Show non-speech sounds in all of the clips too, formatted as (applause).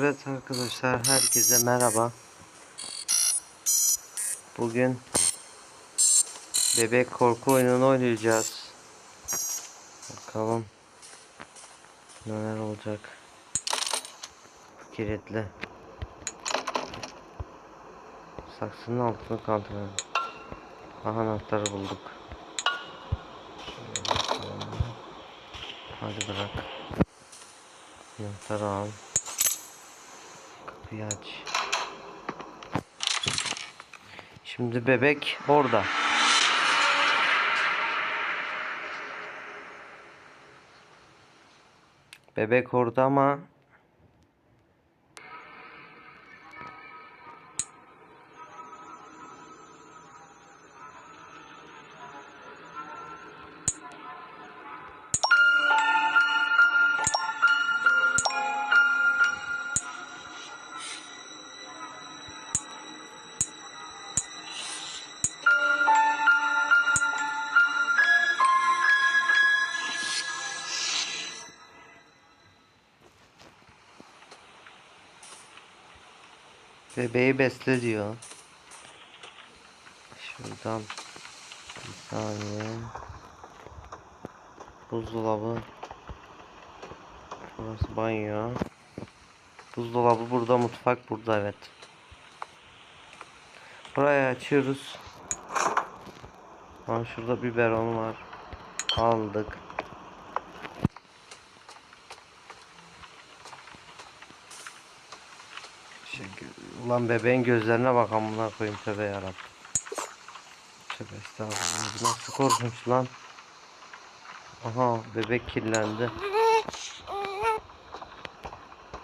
Evet arkadaşlar herkese merhaba. Bugün bebek korku oyununu oynayacağız. Bakalım neler olacak. Kilitli. Saksının altını kontrol anahtarı bulduk. Hadi bırak. Anahtarı al. Kapıyı. Şimdi bebek orada. Bebek orada ama bebeği besle diyor. Şuradan bir saniye. Buzdolabı. Burası banyo. Buzdolabı burada, mutfak burada evet. Burayı açıyoruz. Ha şurada biberon var. Aldık. Ulan bebeğin gözlerine bak amına koyayım tövbe yarabbim. Tövbe estağfurullah. Nasıl korkunç lan. Aha bebek kirlendi.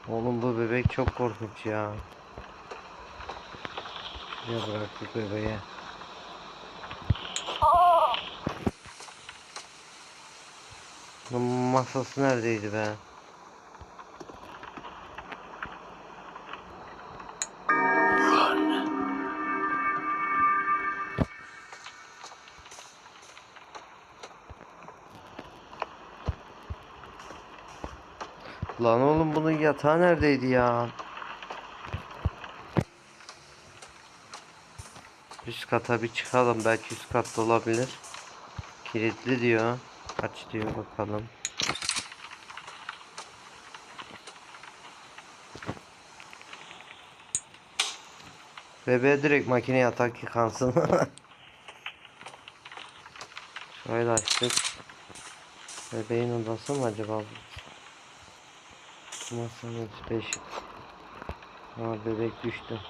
Oğlum bu bebek çok korkunç ya. Şuraya bıraktık bebeği. Bunun masası neredeydi be? Yatağı neredeydi ya? Üst kata bir çıkalım belki üst katta olabilir. Kilitli diyor. Aç diyor bakalım. Bebeğe direkt makine yatak yıkansın. (laughs) Şöyle açtık. Bebeğin odası mı acaba üstü ışık. Ha bebek düştü.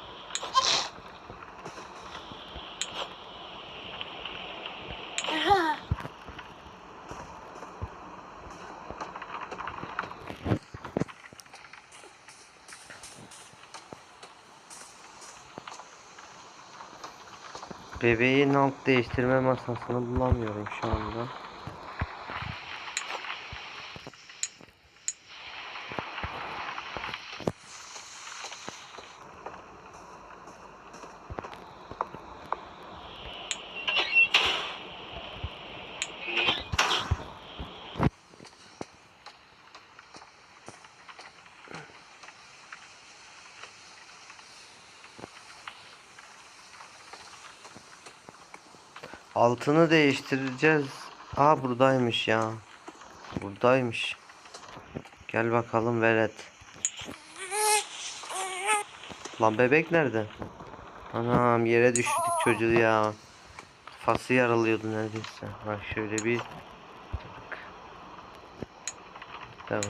Bebeğin alt değiştirme masasını bulamıyorum şu anda. Altını değiştireceğiz. Aa buradaymış ya. Buradaymış. Gel bakalım velet. Lan bebek nerede? Anam yere düşürdük çocuğu ya. Kafası yaralıyordu neredeyse. Bak şöyle bir. Tamam.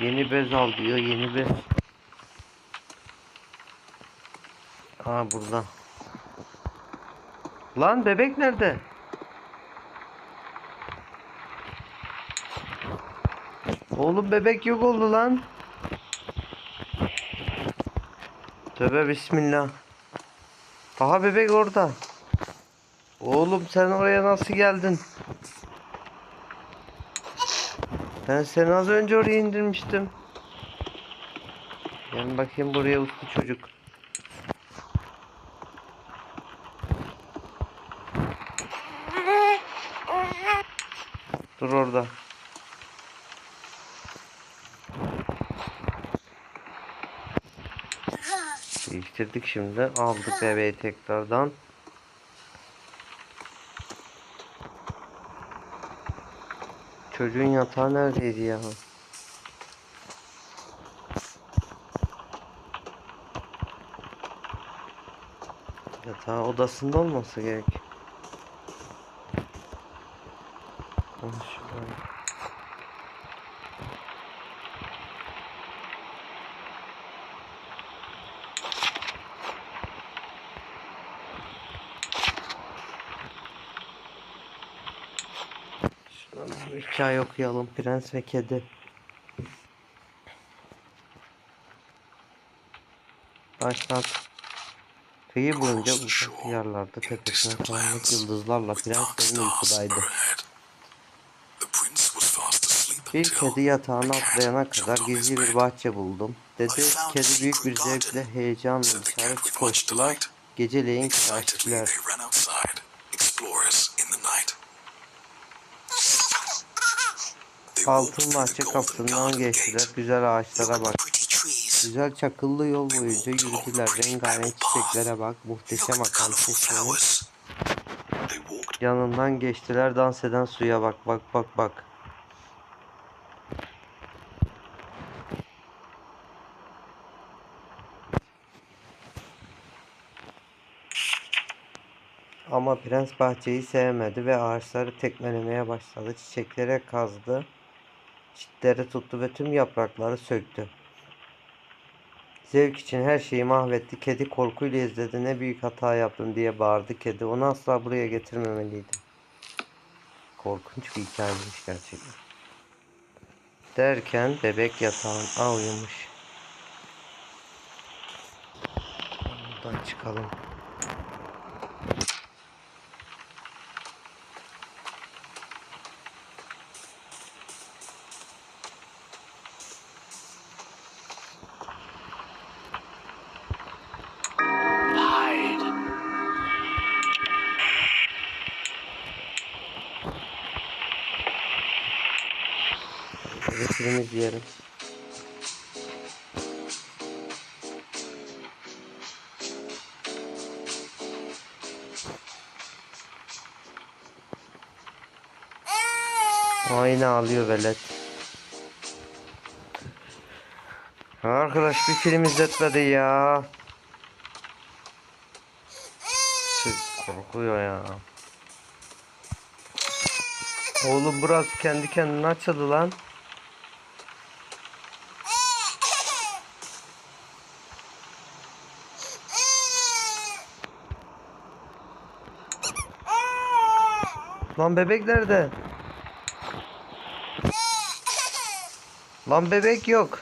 Yeni bez al diyor. Yeni bez. Aa burada. Lan bebek nerede? Oğlum bebek yok oldu lan. Tövbe bismillah. Aha bebek orada. Oğlum sen oraya nasıl geldin? Ben seni az önce oraya indirmiştim. Gel bakayım buraya uslu çocuk. Dur orada. Değiştirdik şimdi. Aldık bebeği tekrardan. Çocuğun yatağı neredeydi ya? Yatağı odasında olması gerek. Onu şuraya- Şuradan bir hikaye okuyalım. Prens ve Kedi. Başlat. Kıyı boyunca uzak diyarlarda tepesine karanlık yıldızlarla prenslerin uykudaydı. Bir kedi yatağına atlayana kadar gizli bir bahçe buldum. Dedi, kedi büyük bir zevkle heyecanla dışarı koştular. Geceleyin kaçtılar. Altın bahçe kapısından geçtiler. Güzel ağaçlara bak. Güzel çakıllı yol boyunca yürüdüler. Rengarenk çiçeklere bak. Muhteşem akan çeşmenin yanından geçtiler. Dans eden suya bak. Bak bak bak. Ama prens bahçeyi sevmedi ve ağaçları tekmelemeye başladı. Çiçeklere kazdı. Çitleri tuttu ve tüm yaprakları söktü. Zevk için her şeyi mahvetti. Kedi korkuyla izledi. Ne büyük hata yaptım diye bağırdı kedi. Onu asla buraya getirmemeliydim. Korkunç bir hikayeymiş gerçekten. Derken bebek yatağına uyumuş. Buradan çıkalım. Aynı ağlıyor velet. Arkadaş bir film izletmedi ya. Çık korkuyor ya. Oğlum burası kendi kendine açıldı lan. Lan bebek nerede? Lan bebek yok.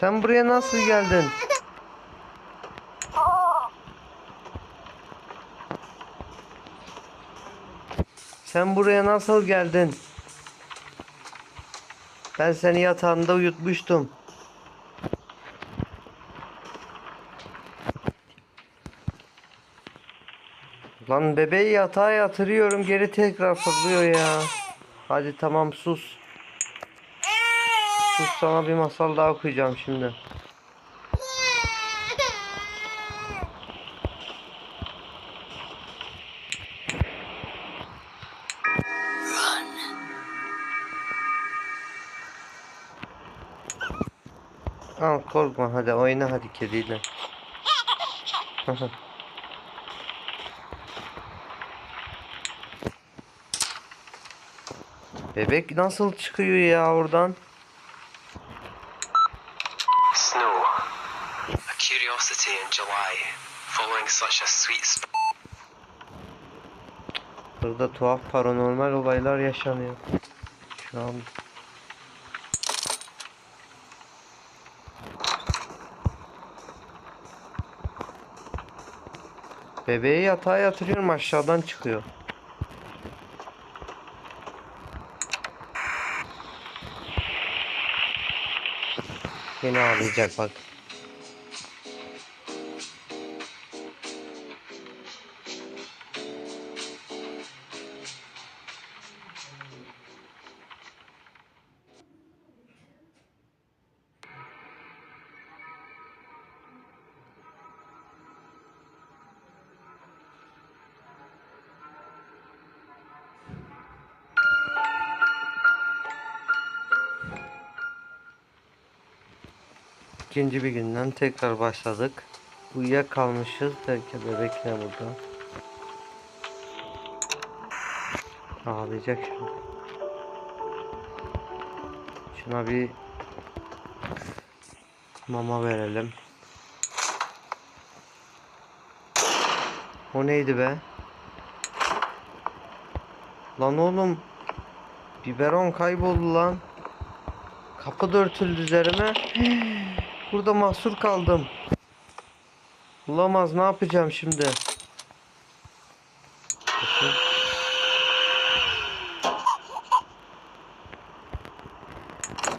Sen buraya nasıl geldin? Sen buraya nasıl geldin? Ben seni yatağında uyutmuştum. Lan bebeği yatağa yatırıyorum geri tekrar fırlıyor ya. Hadi tamam sus. Sus sana bir masal daha okuyacağım şimdi. Al korkma hadi oyna hadi kediyle. (laughs) Bebek nasıl çıkıyor ya oradan? Snow. A curiosity in July, following such a sweet Burada tuhaf paranormal olaylar yaşanıyor. Şu an Bebeği yatağa yatırıyorum aşağıdan çıkıyor. Yine İkinci bir günden tekrar başladık. Uyuyakalmışız derken bebek ne burada? Ağlayacak şimdi. Şuna bir mama verelim. O neydi be? Lan oğlum biberon kayboldu lan. Kapı da örtüldü üzerime. (gasps) Burada mahsur kaldım. Olamaz ne yapacağım şimdi?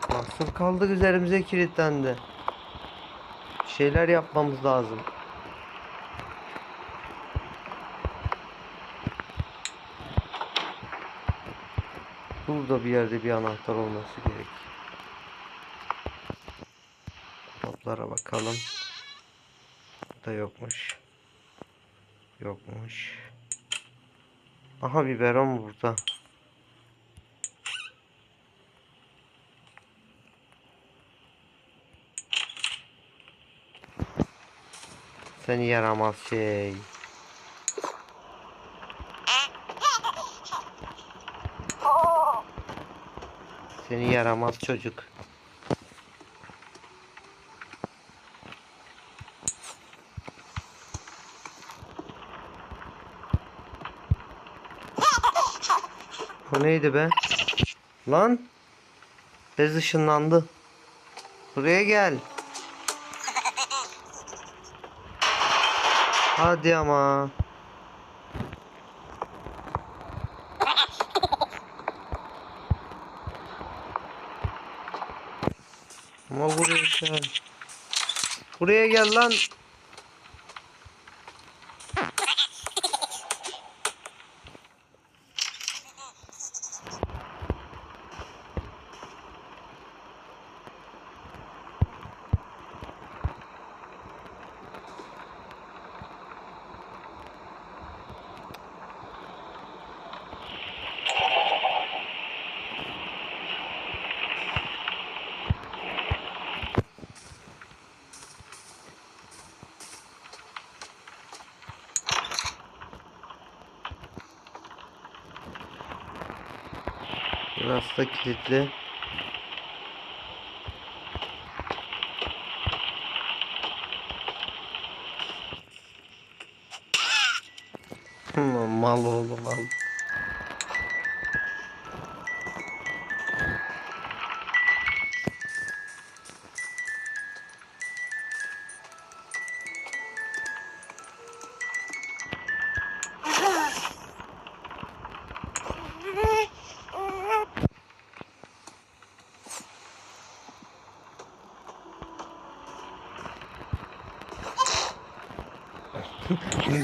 Mahsur kaldık üzerimize kilitlendi. Bir şeyler yapmamız lazım. Burada bir yerde bir anahtar olması gerek. Toplara bakalım. Da yokmuş. Yokmuş. Aha biberon burada. Seni yaramaz şey. Seni yaramaz çocuk. Bu neydi be? Lan. Bez ışınlandı. Buraya gel. Hadi ama. Ama buraya gel. Buraya gel lan. Burası da kilitli. Hmm, mal oğlum mal.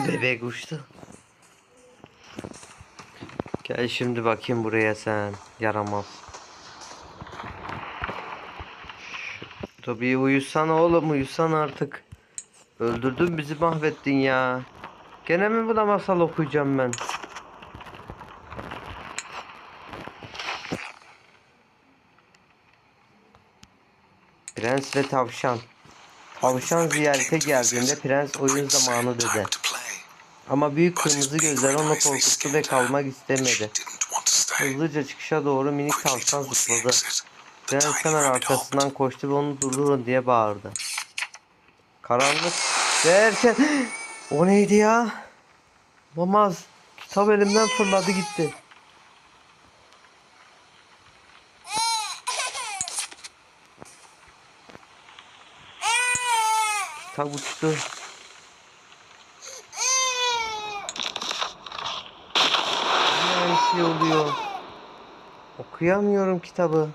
Bebek uçtu. Gel şimdi bakayım buraya sen. Yaramaz. Tabii uyusan oğlum uyusan artık. Öldürdün bizi mahvettin ya. Gene mi buna masal okuyacağım ben? Prens ve tavşan. Tavşan ziyarete geldiğinde prens oyun zamanı dedi. Ama büyük kırmızı gözler onu korkuttu ve kalmak istemedi. Hızlıca çıkışa doğru minik tavşan zıpladı. Prens hemen arkasından koştu ve onu durdurun diye bağırdı. Karanlık derken (gasps) o neydi ya? Olamaz. Kitap elimden fırladı gitti. Tak uçtu. Her şey oluyor. Okuyamıyorum kitabı.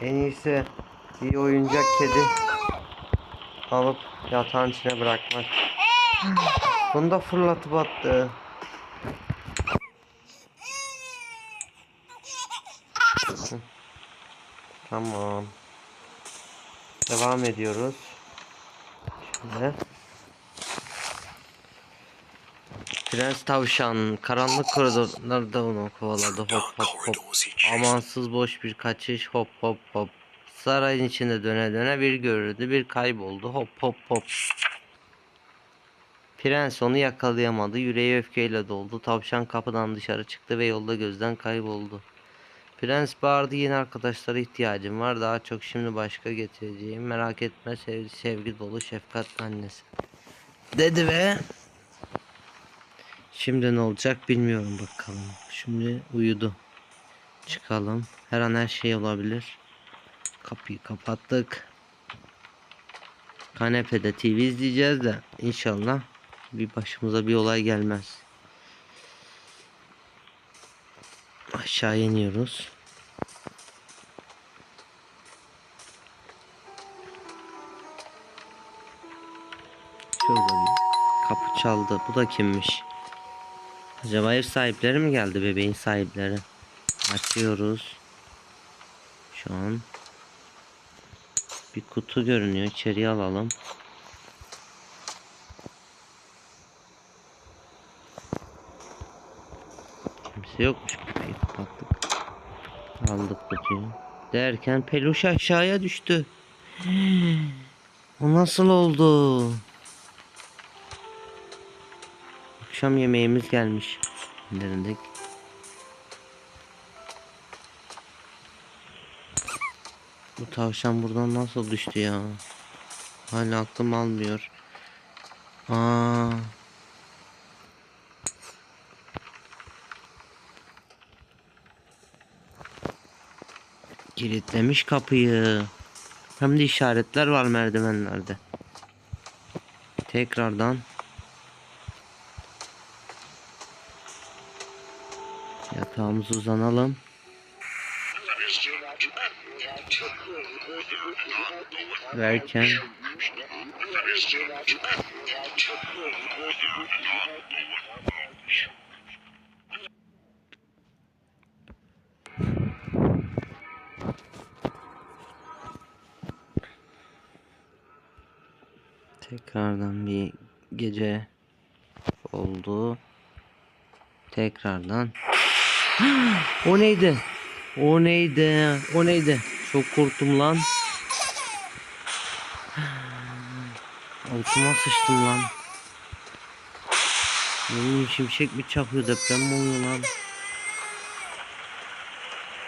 En iyisi bir oyuncak kedi alıp yatağın içine bırakmak. Bunu da fırlatıp attı. Tamam. Devam ediyoruz. Şimdi. Prens tavşan karanlık koridorlarda onu kovaladı hop hop hop. Amansız boş bir kaçış hop hop hop. Sarayın içinde döne döne bir görüldü bir kayboldu hop hop hop. Prens onu yakalayamadı yüreği öfkeyle doldu. Tavşan kapıdan dışarı çıktı ve yolda gözden kayboldu. Prens bağırdı yeni arkadaşlara ihtiyacım var daha çok şimdi başka getireceğim merak etme sevgi, sevgi dolu şefkatli annesi. Dedi ve Şimdi ne olacak bilmiyorum bakalım. Şimdi uyudu. Çıkalım. Her an her şey olabilir. Kapıyı kapattık. Kanepede TV izleyeceğiz de inşallah bir başımıza bir olay gelmez. Aşağı iniyoruz. Çaldı. Bu da kimmiş? Acaba ev sahipleri mi geldi bebeğin sahipleri? Açıyoruz. Şu an bir kutu görünüyor. İçeriye alalım. Kimse yokmuş. Kapıyı kapattık. Aldık kutuyu. Derken peluş aşağıya düştü. (gasps) O nasıl oldu? Akşam yemeğimiz gelmiş. Ellerinde. Bu tavşan buradan nasıl düştü ya? Hala aklım almıyor. Aa. Kilitlemiş kapıyı. Hem de işaretler var merdivenlerde. Tekrardan Yatağımıza uzanalım. Derken tekrardan bir gece oldu. Tekrardan (gasps) o neydi? O neydi? O neydi? Çok korktum lan. (gasps) Altıma sıçtım lan. Benim şimşek mi çakıyor deprem mi oluyor lan?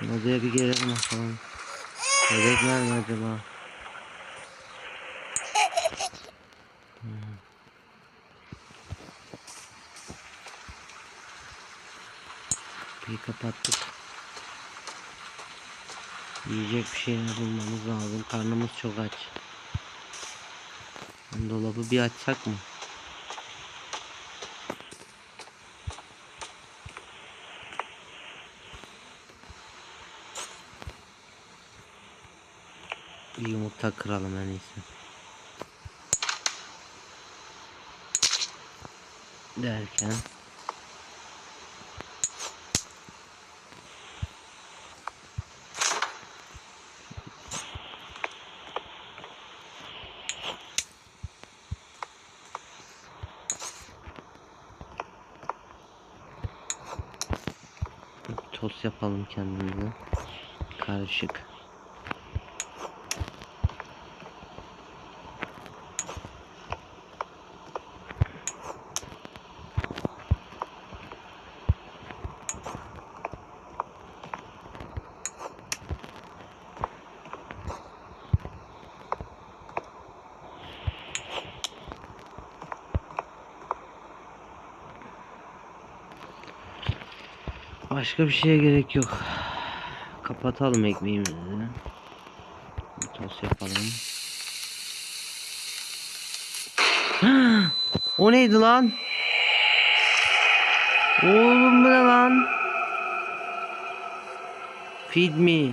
Odaya bir gelelim bakalım. Bebek nerede acaba? Kapattık. Yiyecek bir şeyler bulmamız lazım. Karnımız çok aç. Dolabı bir açsak mı? Bir yumurta kıralım en iyisi. Derken Bir tost yapalım kendimize. Karışık. Başka bir şeye gerek yok. Kapatalım ekmeğimizi. Bir tost yapalım. (gasps) o neydi lan? Oğlum bu ne lan? Feed me.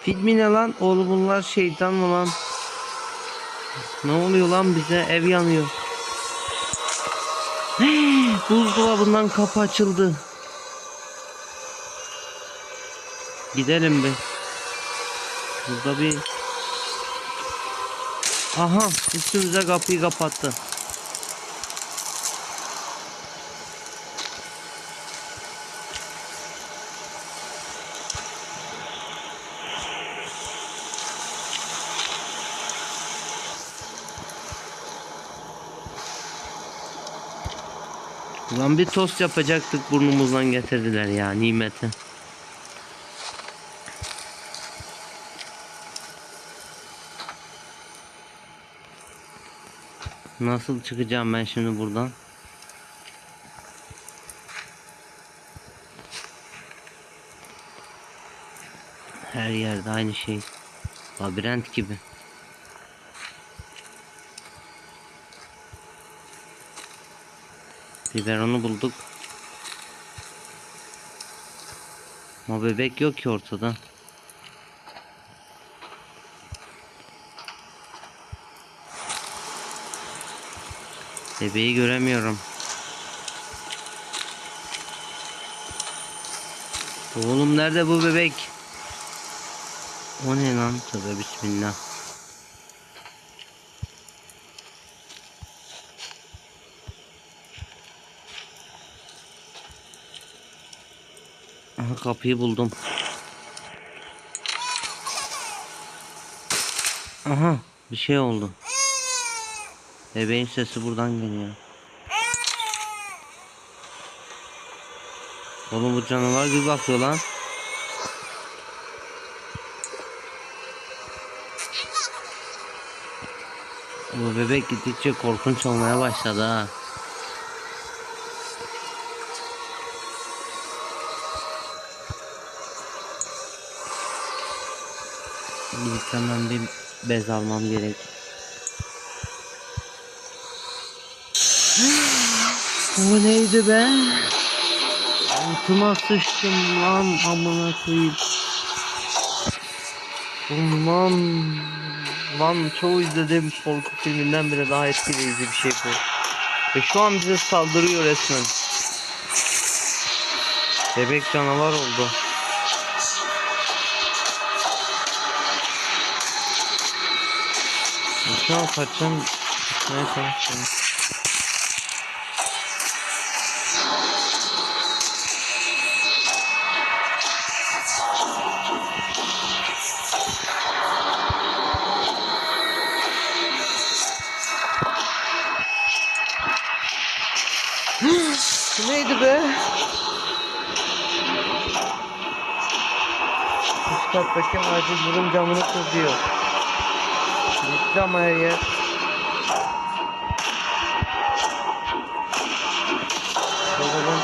Fit mi ne lan? Oğlum bunlar şeytan mı lan? Ne oluyor lan bize? Ev yanıyor. (gasps) Buzdolabından kapı açıldı. Gidelim be. Burada bir... Aha üstümüze kapıyı kapattı. Bir tost yapacaktık burnumuzdan getirdiler ya nimeti. Nasıl çıkacağım ben şimdi buradan? Her yerde aynı şey. Labirent gibi. Biberonu bulduk. Ama bebek yok ki ortada. Bebeği göremiyorum. Oğlum nerede bu bebek? O ne lan? Tövbe bismillah. Kapıyı buldum. Aha bir şey oldu. Bebeğin sesi buradan geliyor. Oğlum bu canavar bir bakıyor lan. Bu bebek gittikçe korkunç olmaya başladı ha. Hemen bir bez almam gerek. (sighs) O neydi be? Altıma sıçtım lan amına koyayım. Lan lan çoğu izlediğim korku filminden bile daha etkileyici bir şey bu. Ve şu an bize saldırıyor resmen. Bebek canavar oldu. Şu an kaçacağım. Kaçmaya çalışıyorum. (gasps) Neydi be? Üst kattaki acil durum camını kırıyor. Gitti ama her yer. Bakalım.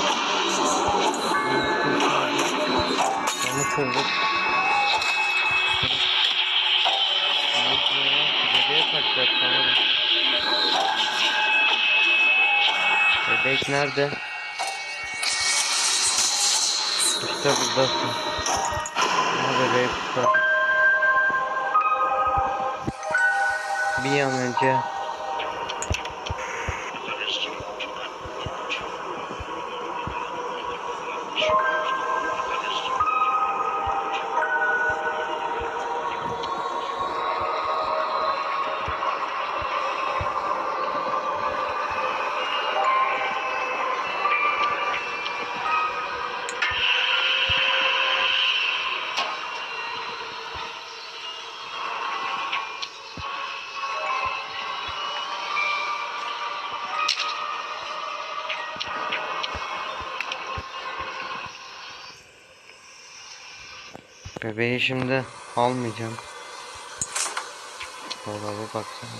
Camı kırdık. Bebek nerede? İşte buradasın. Bebeği kurtardık. Bir an önce Bebeği şimdi almayacağım. Dolaba baksana.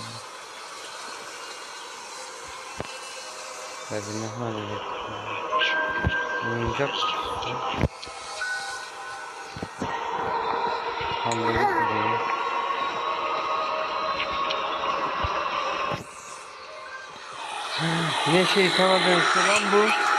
Bebeği ne getirdim. Oyuncak. Hamlelik bebeği. Yine şeytana dönüştü lan bu.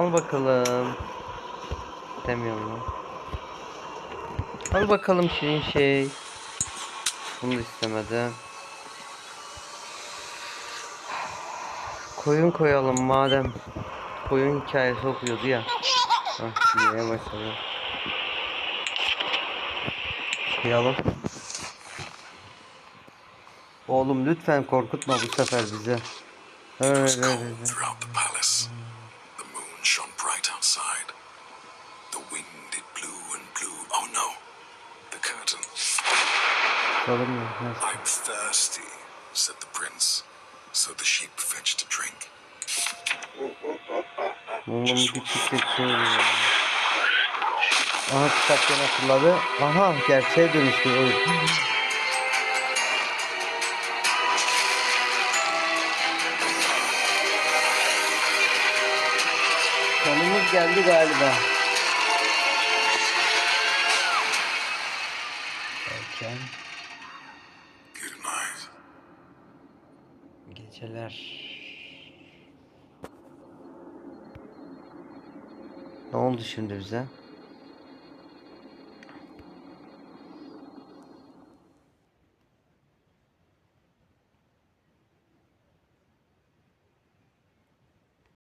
Al bakalım. Demiyorum lan. Al bakalım şirin şey. Bunu da istemedi. Koyun koyalım madem. Koyun hikayesi okuyordu ya. Hah dinlemeye başladı. Koyalım. Oğlum lütfen korkutma bu sefer bizi. Öyle It was Neyse. I'm thirsty, said the prince. So the sheep fetched a drink. Oğlum bir çiftlik Aha kitaptan hatırladı. Aha gerçeğe dönüştü oyun. Sonumuz geldi galiba. şimdi bize.